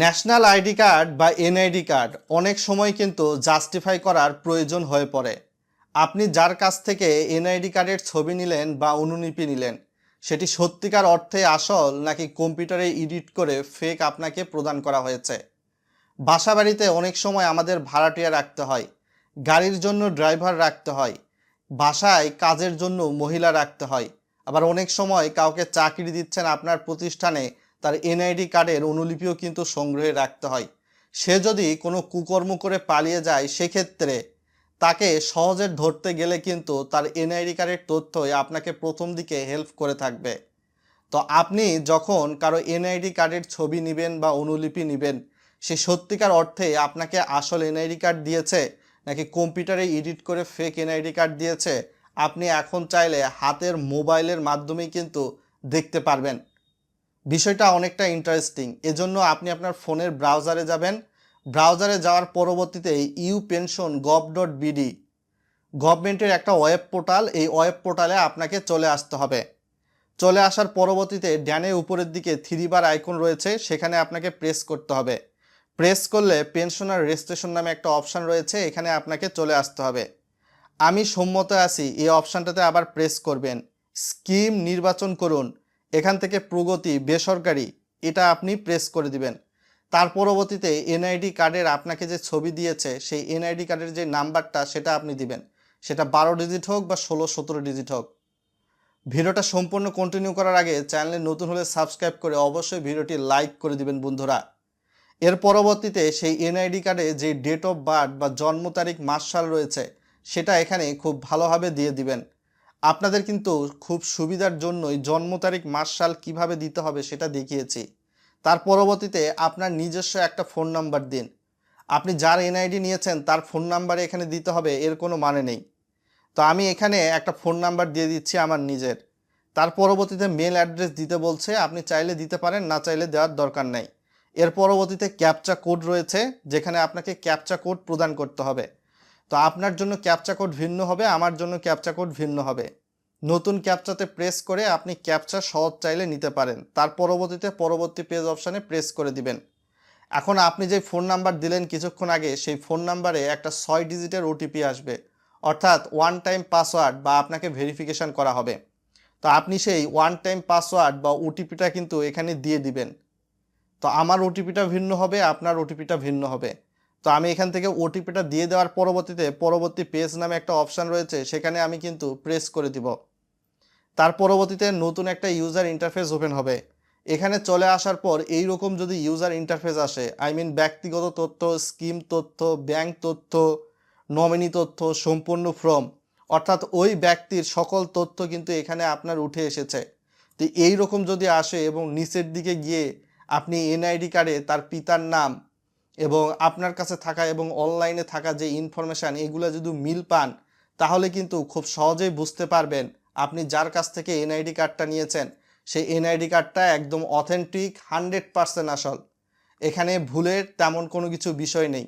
National ID card বা NID card অনেক সময় কিন্তু জাস্টিফাই করার প্রয়োজন হয়ে পড়ে। আপনি যার কাছ থেকে এনআইডি কার্ডের ছবি নিলেন বা অনুলিপি নিলেন, সেটি সত্যিকার অর্থে আসল নাকি কম্পিউটারে এডিট করে ফেক আপনাকে প্রদান করা হয়েছে? বাসা বাড়িতে অনেক সময় আমাদের ভাড়াটিয়া রাখতে হয়, গাড়ির জন্য ড্রাইভার রাখতে হয়, বাসায় কাজের জন্য মহিলা রাখতে হয়, আবার অনেক সময় কাউকে চাকরি দিচ্ছেন আপনার প্রতিষ্ঠানে তার এনআইডি কার্ডের অনুলিপিও কিন্তু সংগ্রহে রাখতে হয়। সে যদি কোনো কুকর্ম করে পালিয়ে যায়, সেক্ষেত্রে তাকে সহজে ধরতে গেলে কিন্তু তার এনআইডি কার্ডের তথ্যই আপনাকে প্রথম দিকে হেল্প করে থাকবে। তো আপনি যখন কারও এনআইডি কার্ডের ছবি নেবেন বা অনুলিপি নেবেন, সে সত্যিকার অর্থে আপনাকে আসল এনআইডি কার্ড দিয়েছে নাকি কম্পিউটারে এডিট করে ফেক এনআইডি কার্ড দিয়েছে, আপনি এখন চাইলে হাতের মোবাইলের মাধ্যমেই কিন্তু দেখতে পারবেন। বিষয়টা অনেকটা ইন্টারেস্টিং এজন্য আপনি আপনার ফোনের ব্রাউজারে যাবেন। ব্রাউজারে যাওয়ার পরবর্তীতে U pension gov dot BD গভর্নমেন্টের একটা ওয়েব পোর্টাল এই ওয়েব পোর্টালে আপনাকে চলে আসতে হবে। চলে আসার পরবর্তীতে ড্যানে উপরের দিকে থ্রি বার আইকন রয়েছে, সেখানে আপনাকে প্রেস করতে হবে। প্রেস করলে পেনশনার রেজিস্ট্রেশন নামে একটা অপশান রয়েছে, এখানে আপনাকে চলে আসতে হবে। আমি সম্মত আছি, এই অপশানটাতে আবার প্রেস করবেন। স্কিম নির্বাচন করুন। এখান থেকে প্রগতি, বেসরকারি, এটা আপনি প্রেস করে দিবেন। তার পরবর্তীতে এনআইডি কার্ডের আপনাকে যে ছবি দিয়েছে, সেই এনআইডি কার্ডের যে নাম্বারটা, সেটা আপনি দিবেন। সেটা বারো ডিজিট হোক বা ষোলো, সতেরো ডিজিট হোক। ভিডিওটা সম্পূর্ণ কন্টিনিউ করার আগে চ্যানেলে নতুন হলে সাবস্ক্রাইব করে অবশ্যই ভিডিওটি লাইক করে দিবেন বন্ধুরা। এর পরবর্তীতে সেই এনআইডি কার্ডে যে ডেট অফ বার্থ বা জন্ম তারিখ মাস সাল রয়েছে, সেটা এখানে খুব ভালোভাবে দিয়ে দিবেন। আপনাদের কিন্তু খুব সুবিধার জন্যই জন্ম তারিখ, মাস, সাল কীভাবে দিতে হবে সেটা দেখিয়েছি। তার পরবর্তীতে আপনার নিজস্ব একটা ফোন নাম্বার দিন। আপনি যার এনআইডি নিয়েছেন, তার ফোন নাম্বারে এখানে দিতে হবে, এর কোনো মানে নেই। তো আমি এখানে একটা ফোন নাম্বার দিয়ে দিচ্ছি আমার নিজের। তার পরবর্তীতে মেল অ্যাড্রেস দিতে বলছে, আপনি চাইলে দিতে পারেন, না চাইলে দেওয়ার দরকার নাই। এর পরবর্তীতে ক্যাপচা কোড রয়েছে, যেখানে আপনাকে ক্যাপচা কোড প্রদান করতে হবে। তো আপনার জন্য ক্যাপচা কোড ভিন্ন হবে, আমার জন্য ক্যাপচা কোড ভিন্ন হবে। নতুন ক্যাপচাতে প্রেস করে আপনি ক্যাপচা সহজ চাইলে নিতে পারেন। তার পরবর্তীতে পরবর্তী পেজ অপশানে প্রেস করে দিবেন। এখন আপনি যে ফোন নাম্বার দিলেন কিছুক্ষণ আগে, সেই ফোন নাম্বারে একটা ছয় ডিজিটের ওটিপি আসবে। অর্থাৎ ওয়ান টাইম পাসওয়ার্ড বা আপনাকে ভেরিফিকেশন করা হবে। তো আপনি সেই ওয়ান টাইম পাসওয়ার্ড বা ওটিপিটা কিন্তু এখানে দিয়ে দিবেন। তো আমার ওটিপিটা ভিন্ন হবে, আপনার ওটিপিটা ভিন্ন হবে। তো আমি এখান থেকে ওটিপিটা দিয়ে দেওয়ার পরবর্তীতে পরবর্তী পেজ নামে একটা অপশান রয়েছে, সেখানে আমি কিন্তু প্রেস করে দিব। তার পরবর্তীতে নতুন একটা ইউজার ইন্টারফেস ওপেন হবে। এখানে চলে আসার পর এই রকম যদি ইউজার ইন্টারফেস আসে আই মিন ব্যক্তিগত তথ্য স্কিম তথ্য ব্যাংক তথ্য নমিনি তথ্য, সম্পূর্ণ ফর্ম অর্থাৎ ওই ব্যক্তির সকল তথ্য কিন্তু এখানে আপনার উঠে এসেছে। তো এই রকম যদি আসে এবং নিচের দিকে গিয়ে আপনি এনআইডি কার্ডে তার পিতার নাম এবং আপনার কাছে থাকা এবং অনলাইনে থাকা যে ইনফরমেশান এগুলো যদি মিল পান, তাহলে কিন্তু খুব সহজেই বুঝতে পারবেন আপনি যার কাছ থেকে এনআইডি কার্ডটা নিয়েছেন, সেই এনআইডি কার্ডটা একদম অথেন্টিক হান্ড্রেড পারসেন্ট আসল। এখানে ভুলের তেমন কোনো কিছু বিষয় নেই।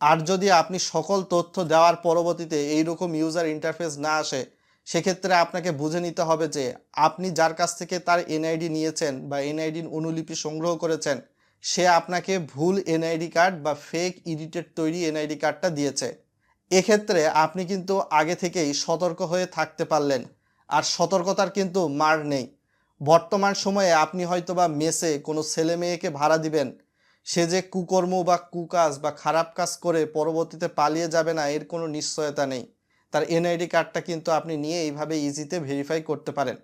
আর যদি আপনি সকল তথ্য দেওয়ার পরবর্তীতে এইরকম ইউজার ইন্টারফেস না আসে, সেক্ষেত্রে আপনাকে বুঝে নিতে হবে যে আপনি যার কাছ থেকে তার এনআইডি নিয়েছেন বা এনআইডির অনুলিপি সংগ্রহ করেছেন সে আপনাকে ভুল এনআইডি কার্ড বা ফেক ইডিটেড তৈরি এনআইডি কার্ডটা দিয়েছে। এক্ষেত্রে আপনি কিন্তু আগে থেকেই সতর্ক হয়ে থাকতে পারলেন, আর সতর্কতার কিন্তু মার নেই। বর্তমান সময়ে আপনি হয়তো বা মেসে কোনো ছেলে মেয়েকে ভাড়া দিবেন, সে যে কুকর্ম বা কুকাজ বা খারাপ কাজ করে পরবর্তীতে পালিয়ে যাবে না, এর কোনো নিশ্চয়তা নেই। তার এনআইডি কার্ডটা কিন্তু আপনি নিয়ে এইভাবে ইজিতে ভেরিফাই করতে পারেন।